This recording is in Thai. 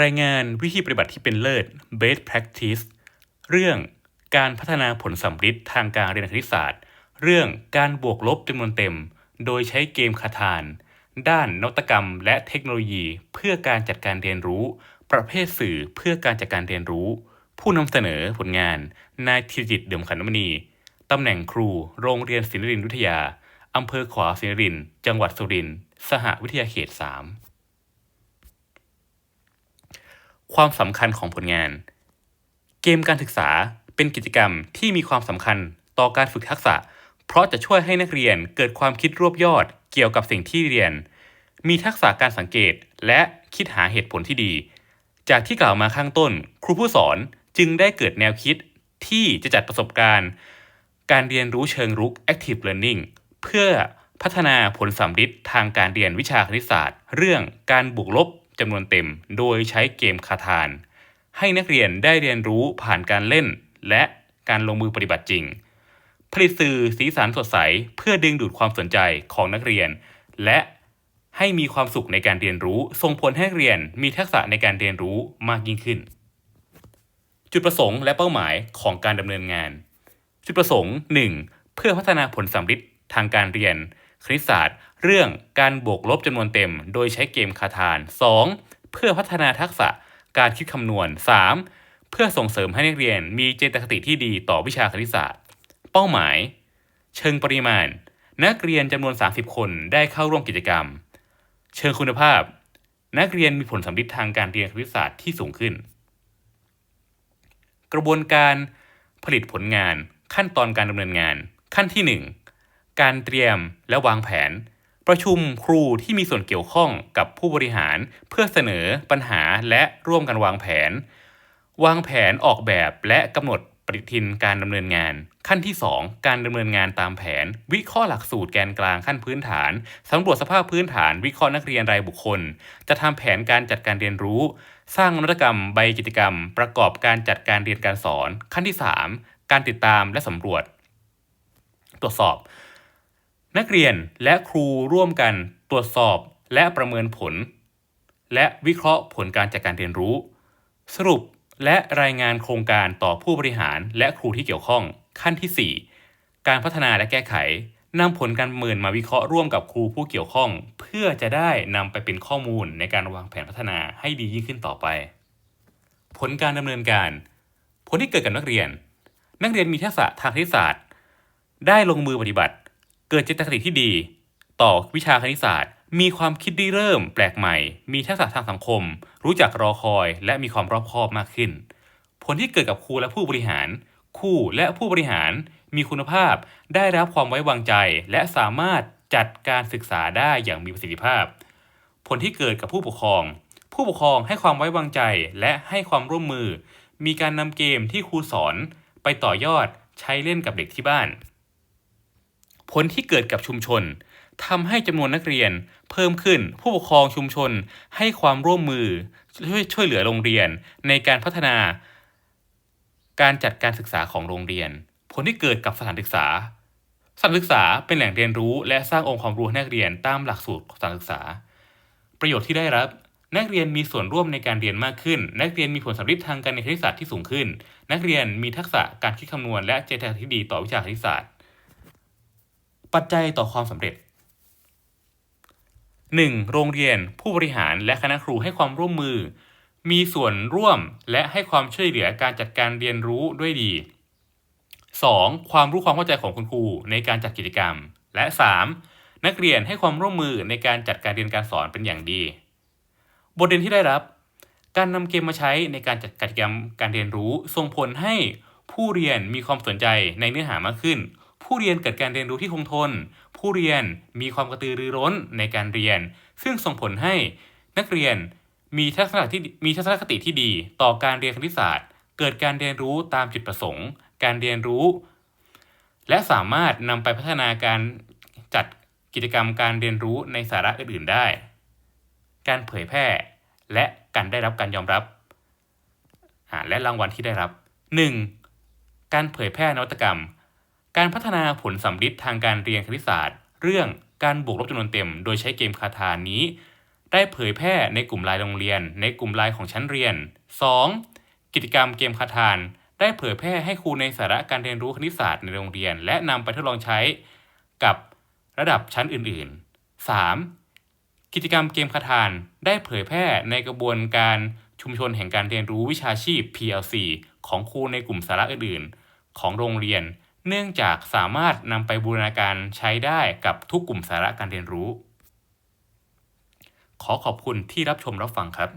รายงานวิธีปฏิบัติที่เป็นเลิศ Best Practice เรื่องการพัฒนาผลสัมฤทธิ์ทางการเรียนคณิตศาสตร์ เรื่องการบวกลบจำนวนเต็ม โดยใช้เกมคาทาน ด้านนวัตกรรมและเทคโนโลยี เพื่อการจัดการเรียนรู้ ประเภทสื่อเพื่อการจัดการเรียนรู้ ผู้นำเสนอผลงาน นายธีรจิตเดิมขันมณีตำแหน่งครู โรงเรียนศิลรินทร์วิทยาอำเภอขวาศิลรินจังหวัดสุรินทร์สหวิทยาเขต 3 ความสำคัญของผลงาน เกมการศึกษาเป็นกิจกรรมที่มีความสำคัญต่อการฝึกทักษะ เพราะจะช่วยให้นักเรียนเกิดความคิดรวบยอดเกี่ยวกับสิ่งที่เรียน มีทักษะการสังเกตและคิดหาเหตุผลที่ดี จากที่กล่าวมาข้างต้น ครูผู้สอนจึงได้เกิดแนวคิดที่จะจัดประสบการณ์ การเรียนรู้เชิงรุก active learning เพื่อพัฒนาผลสัมฤทธิ์ทางการเรียนวิชาคณิตศาสตร์ เรื่องการบวกลบ จำนวนเต็ม โดยใช้เกมคาทาน ให้นักเรียนได้เรียนรู้ผ่านการเล่น และการลงมือปฏิบัติจริง ผลิตสื่อสีสันสดใสเพื่อดึงดูดความสนใจของนักเรียน และให้มีความสุขในการเรียนรู้ ส่งผลให้เรียนมีทักษะในการเรียนรู้มากยิ่งขึ้น จุดประสงค์และเป้าหมายของการดำเนินงาน จุดประสงค์ 1. เพื่อพัฒนาผลสัมฤทธิ์ทางการเรียน คณิตศาสตร์ เรื่องการบวกลบจำนวนเต็ม โดยใช้เกมคาทาน 2. เพื่อพัฒนาทักษะการคิดคำนวณ 3. เพื่อส่งเสริมให้นักเรียนมีเจตคติที่ดีต่อวิชาคณิตศาสตร์ เป้าหมาย เชิงปริมาณ นักเรียนจำนวน 30 คนได้เข้าร่วมกิจกรรม เชิงคุณภาพ นักเรียนมีผลสัมฤทธิ์ทางการเรียนคณิตศาสตร์ที่สูงขึ้น กระบวนการผลิตผลงานขั้นตอนการดำเนินงาน ขั้นที่ 1 การเตรียมและวางแผน ประชุมครูที่มีส่วนเกี่ยวข้องกับผู้บริหารเพื่อเสนอปัญหาและร่วมกันวางแผน วางแผนออกแบบและกำหนดปฏิทินการดำเนินงาน ขั้นที่ 2 การดำเนินงานตามแผน วิเคราะห์หลักสูตรแกนกลางขั้นพื้นฐานสำรวจสภาพพื้นฐาน วิเคราะห์นักเรียนรายบุคคล จะทำแผนการจัดการเรียนรู้ สร้างนวัตกรรมใบกิจกรรม ประกอบการจัดการเรียนการสอน ขั้นที่ 3 การติดตามและสำรวจ ตรวจสอบ นักเรียนและครูร่วมกันตรวจสอบและประเมินผล และวิเคราะห์ผลการจัดการเรียนรู้ สรุปและรายงานโครงการต่อผู้บริหารและครูที่เกี่ยวข้อง ขั้นที่ 4 การพัฒนาและแก้ไขนำผลการประเมินมาวิเคราะห์ร่วมกับครูผู้เกี่ยวข้อง เพื่อจะได้นำไปเป็นข้อมูลในการวางแผนพัฒนาให้ดียิ่งขึ้นต่อไป ผลการดำเนินการ ผลที่เกิดกับนักเรียน นักเรียนมีทักษะทางคณิตศาสตร์ ได้ลงมือปฏิบัติ กิดเจตคติที่ดี ต่อวิชาคณิตศาสตร์ มีความคิดริเริ่ม แปลกใหม่ มีทักษะทางสังคม รู้จักรอคอย และมีความรอบคอบมากขึ้น ผลที่เกิดกับครูและผู้บริหาร ครูและผู้บริหารมีคุณภาพ ได้รับความไว้วางใจ และสามารถจัดการศึกษาได้อย่างมีประสิทธิภาพ ผลที่เกิดกับผู้ปกครอง ผู้ปกครองให้ความไว้วางใจและให้ความร่วมมือ มีการนำเกมที่ครูสอนไปต่อยอดใช้เล่นกับเด็กที่บ้าน ผลที่เกิดกับชุมชนทำให้จำนวนนักเรียน เพิ่มขึ้นผู้ปกครองชุมชนให้ความร่วมมือช่วยช่วยเหลือโรงเรียนในการพัฒนา การจัดการศึกษาของโรงเรียน ผลที่เกิดกับสถานศึกษาสถานศึกษาเป็นแหล่งเรียนรู้ และสร้างองค์ความรู้ให้นักเรียนตามหลักสูตรสถานศึกษา ประโยชน์ที่ได้รับ นักเรียนมีส่วนร่วมในการเรียนมากขึ้น นักเรียนมีผลสัมฤทธิ์ทางการเรียนคณิตศาสตร์ที่สูงขึ้น นักเรียนมีทักษะการคิดคำนวณและเจตนาที่ดีต่อวิชาคณิตศาสตร์ ปัจจัยต่อความสำเร็จ 1. โรงเรียนผู้บริหารและคณะครูให้ความร่วมมือ มีส่วนร่วมและให้ความช่วยเหลือการจัดการเรียนรู้ด้วยดี 2. ความรู้ความเข้าใจของคุณครูในการจัดกิจกรรม และ 3. นักเรียนให้ความร่วมมือในการจัดการเรียนการสอนเป็นอย่างดี บทเรียนที่ได้รับ การนำเกมมาใช้ในการจัดกิจกรรมการเรียนรู้ส่งผลให้ผู้เรียนมีความสนใจในเนื้อหามากขึ้น ผู้เรียนเกิดการเรียนรู้ที่คงทน ผู้เรียนมีความกระตือรือร้นในการเรียน ซึ่งส่งผลให้นักเรียนมีทัศนคติที่มีทัศนคติที่ดี ต่อการเรียนคณิตศาสตร์ เกิดการเรียนรู้ตามจุดประสงค์ การเรียนรู้ และสามารถนำไปพัฒนาการจัดกิจกรรมการเรียนรู้ในสาระอื่นๆได้ การเผยแพร่ และการได้รับการยอมรับ และรางวัลที่ได้รับ 1. การเผยแพร่นวัตกรรม การพัฒนาผลสัมฤทธิ์ทางการเรียนคณิตศาสตร์ เรื่องการบวกลบจำนวนเต็ม โดยใช้เกมคาถานี้ ได้เผยแพร่ในกลุ่มไลน์โรงเรียน ในกลุ่มไลน์ของชั้นเรียน 2. กิจกรรมเกมคาทานได้เผยแพร่ให้ครูในสาระการเรียนรู้คณิตศาสตร์ในโรงเรียน และนำไปทดลองใช้กับระดับชั้นอื่นๆ 3. กิจกรรมเกมคาทานได้เผยแพร่ในกระบวนการชุมชนแห่งการเรียนรู้วิชาชีพ PLC ของครูในกลุ่มสาระอื่นๆ ของโรงเรียน เนื่องจากสามารถนำไปบูรณาการใช้ได้กับทุกกลุ่มสาระการเรียนรู้ ขอขอบคุณที่รับชมรับฟังครับ